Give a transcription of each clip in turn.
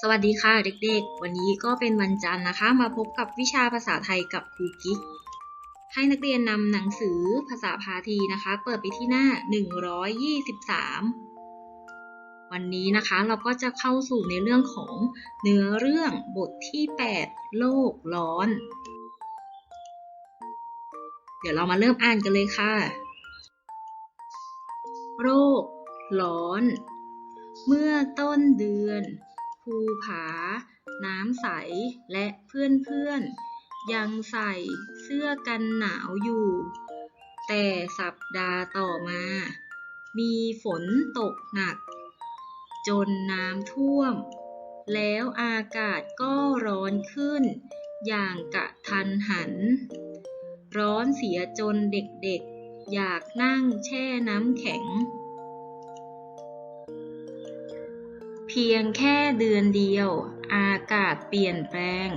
สวัสดีค่ะเด็กๆ วันนี้ก็เป็นวันจันทร์นะคะ มาพบกับวิชาภาษาไทยกับครูกิ๊ก ให้นักเรียนนำหนังสือภาษาพาทีนะคะ เปิดไปที่หน้า 123 วันนี้นะคะเราก็จะเข้าสู่ในเรื่องของเนื้อเรื่องบทที่ 8 โลกร้อน เดี๋ยวเรามาเริ่มอ่านกันเลยค่ะ โรคร้อน เมื่อต้นเดือน ภูผา น้ำใส และเพื่อนๆ ยังใส่เสื้อกันหนาวอยู่ แต่สัปดาห์ต่อมา มีฝนตกหนัก จนน้ำท่วม แล้วอากาศก็ร้อนขึ้น อย่างกะทันหัน ร้อนเสียจนเด็กๆ อยากนั่งแช่น้ำแข็ง พียงแค่เดือนเดียว อากาศเปลี่ยนแปลง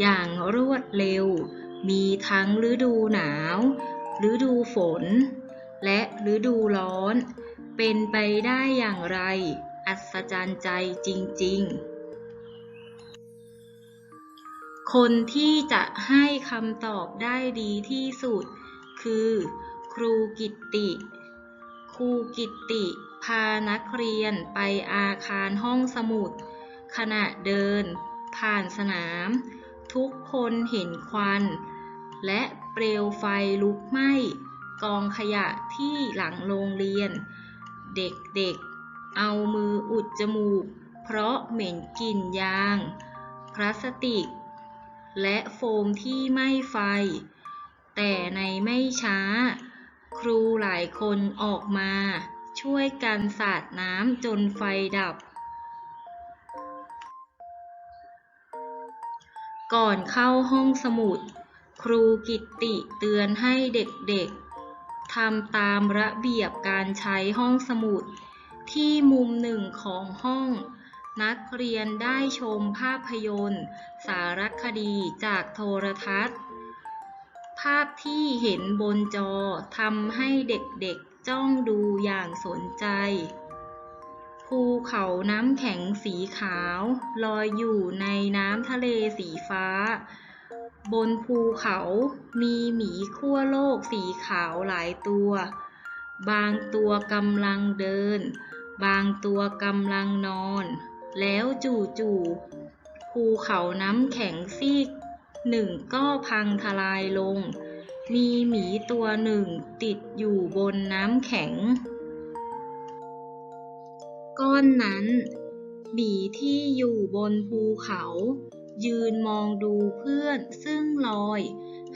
อย่างรวดเร็ว มีทั้งฤดูหนาว ฤดูฝน และฤดูร้อน เป็นไปได้อย่างไร อัศจรรย์ใจจริง ๆ คนที่จะให้คำตอบได้ดีที่สุด คือ ครูกิตติ รูกิตติพานักเรียนไปอาคารห้องสมุด ขณะเดิน ผ่านสนาม ทุกคนเห็นควัน และเปลวไฟลุกไหม้กองขยะที่หลังโรงเรียน เด็กๆ เอามืออุดจมูก เพราะเหม็นกลิ่นยาง พลาสติก และโฟมที่ไหม้ไฟ แต่ในไม่ช้า ครูหลายคนออกมา ช่วยกันสาดน้ำจนไฟดับ ก่อนเข้าห้องสมุด ครูกิตติเตือนให้เด็กๆทำตามระเบียบการใช้ห้องสมุด ที่มุมหนึ่งของห้อง นักเรียนได้ชมภาพยนตร์ สารคดีจากโทรทัศน์ ภาพที่เห็นบนจอทำให้เด็กๆจ้องดูอย่างสนใจ ภูเขาน้ำแข็งสีขาว ลอยอยู่ในน้ำทะเลสีฟ้า บนภูเขามีหมีขั้วโลกสีขาวหลายตัว บางตัวกำลังเดิน บางตัวกำลังนอน แล้วจู่ๆภูเขาน้ำแข็งซีก หนึ่งก็พังทลายลง มีหมีตัวหนึ่งติดอยู่บนน้ำแข็ง ก้อนนั้น หมีที่อยู่บนภูเขา ยืนมองดูเพื่อนซึ่งลอย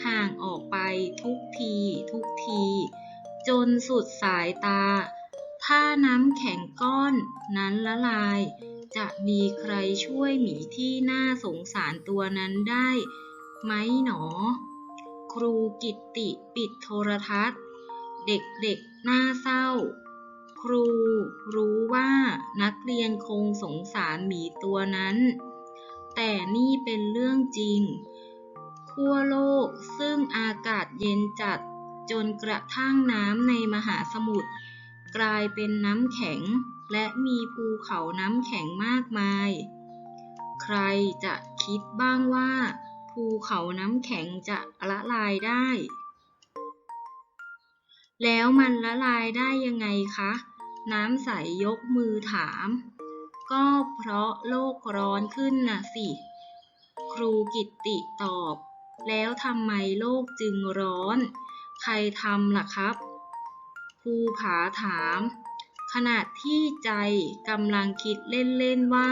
ห่างออกไปทุกทีทุกที จนสุดสายตา ถ้าน้ำแข็งก้อนนั้นละลายจะมีใครช่วยหมีที่น่าสงสารตัวนั้นได้ ไหมหนอ ครูกิตติปิดโทรทัศน์ เด็กๆหน่าเศร้า ครูรู้ว่านักเรียนคงสงสารหมีตัวนั้น แต่นี่เป็นเรื่องจริง ขั้วโลกซึ่งอากาศเย็นจัดจนกระทั่งน้ำในมหาสมุทรกลายเป็นน้ำแข็ง และมีภูเขาน้ำแข็งมากมาย ใครจะคิดบ้างว่า ภูเขาน้ำแข็งจะละลายได้ แล้วมันละลายได้ยังไงคะ น้ำใสยกมือถาม ก็เพราะโลกร้อนขึ้นน่ะสิ ครูกิตติตอบ แล้วทำไมโลกจึงร้อน ใครทำล่ะครับ ภูผาถาม ขณะที่ใจกำลังคิดเล่นๆว่า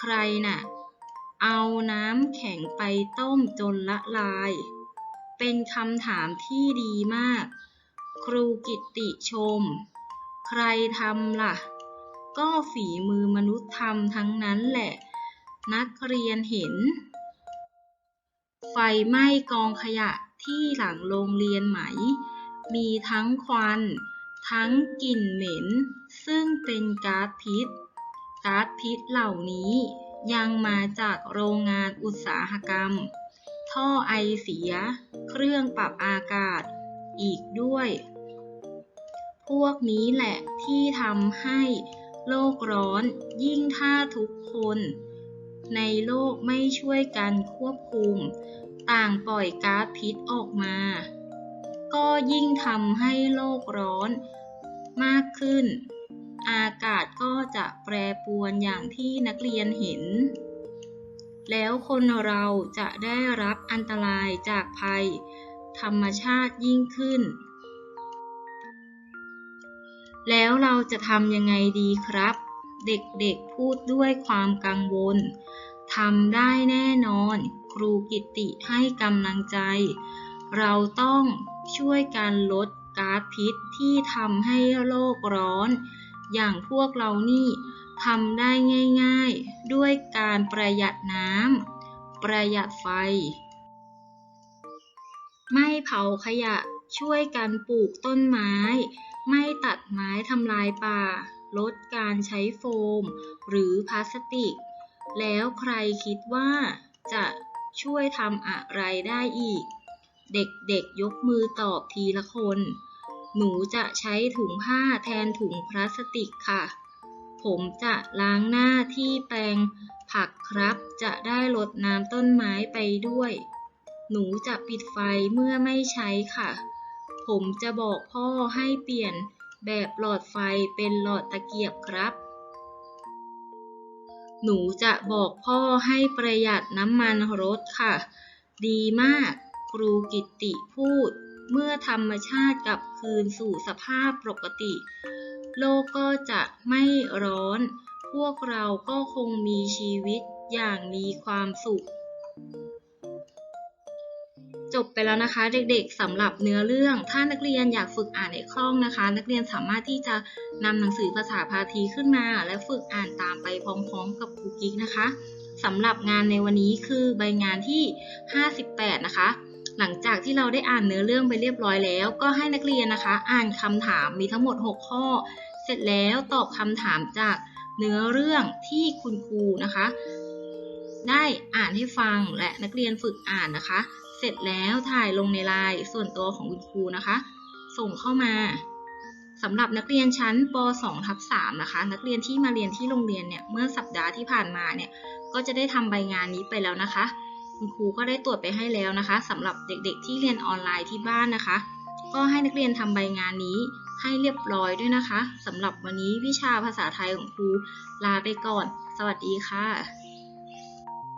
ใครน่ะ เอาน้ำแข็งไปต้มจนละลาย เป็นคำถามที่ดีมาก ครูกิตติชม ใครทำล่ะ ก็ฝีมือมนุษย์ทำทั้งนั้นแหละ นักเรียนเห็น ไฟไหม้กองขยะที่หลังโรงเรียนไหม มีทั้งควัน ทั้งกลิ่นเหม็น ซึ่งเป็นก๊าซพิษ ก๊าซพิษเหล่านี้ ยังมาจากโรงงานอุตสาหกรรม ท่อไอเสีย เครื่องปรับอากาศ อีกด้วย พวกนี้แหละที่ทำให้โลกร้อนยิ่งถ้าทุกคน ในโลกไม่ช่วยกันควบคุม ต่างปล่อยก๊าซพิษออกมา ก็ยิ่งทำให้โลกร้อนมากขึ้น อากาศก็จะแปรปรวนอย่างที่นักเรียนเห็น แล้วคนเราจะได้รับอันตรายจากภัย ธรรมชาติยิ่งขึ้น แล้วเราจะทำยังไงดีครับ เด็กๆพูดด้วยความกังวลทำได้แน่นอน ครูกิตติให้กำลังใจ เราต้องช่วยกันลดก๊าซพิษที่ทำให้โลกร้อน อย่างพวกเรานี่ทำได้ง่ายๆ ด้วยการประหยัดน้ำประหยัดไฟ ไม่เผาขยะช่วยกันปลูกต้นไม้ ไม่ตัดไม้ทำลายป่า ลดการใช้โฟม หรือพลาสติก แล้วใครคิดว่าจะช่วยทำอะไรได้อีก เด็กๆยกมือตอบทีละคน หนูจะใช้ถุงผ้าแทนถุงพลาสติกค่ะ ผมจะล้างหน้าที่แปรงผักครับ จะได้ลดน้ำต้นไม้ไปด้วย หนูจะปิดไฟเมื่อไม่ใช้ค่ะ ผมจะบอกพ่อให้เปลี่ยนแบบหลอดไฟเป็นหลอดตะเกียบครับ หนูจะบอกพ่อให้ประหยัดน้ำมันรถค่ะ ดีมาก ครูกิตติพูด เมื่อธรรมชาติกลับคืนสู่สภาพปกติ โลกก็จะไม่ร้อน พวกเราก็คงมีชีวิตอย่างมีความสุข จบไปแล้วนะคะเด็กๆสำหรับเนื้อเรื่อง ถ้านักเรียนอยากฝึกอ่านในคล่องนะคะ นักเรียนสามารถที่จะนำหนังสือภาษาพาทีขึ้นมา และฝึกอ่านตามไปพร้อมๆ กับครูกิ๊กนะคะสำหรับงานในวันนี้คือใบงานที่ 58 นะคะ หลังจากที่เราได้อ่านเนื้อเรื่องไปเรียบร้อยแล้ว ก็ให้นักเรียนนะคะ อ่านคำถามมีทั้งหมด 6 ข้อ เสร็จแล้วตอบคำถามจากเนื้อเรื่องที่คุณครูนะคะ ได้อ่านให้ฟังและนักเรียนฝึกอ่านนะคะ เสร็จแล้วถ่ายลงในไลน์ส่วนตัวของคุณครูนะคะ ส่งเข้ามาสำหรับนักเรียนชั้นป .2 ทับ3นะคะ นักเรียนที่มาเรียนที่โรงเรียนเนี่ยเมื่อสัปดาห์ที่ผ่านมาเนี่ยก็จะได้ทำใบงานนี้ไปแล้วนะคะ คุณครูก็ได้ตรวจไปให้แล้วนะคะสำหรับเด็กๆที่เรียนออนไลน์ที่บ้านนะคะ ก็ให้นักเรียนทำใบงานนี้ให้เรียบร้อยด้วยนะคะสำหรับวันนี้วิชาภาษาไทยของครูลาไปก่อน สวัสดีค่ะ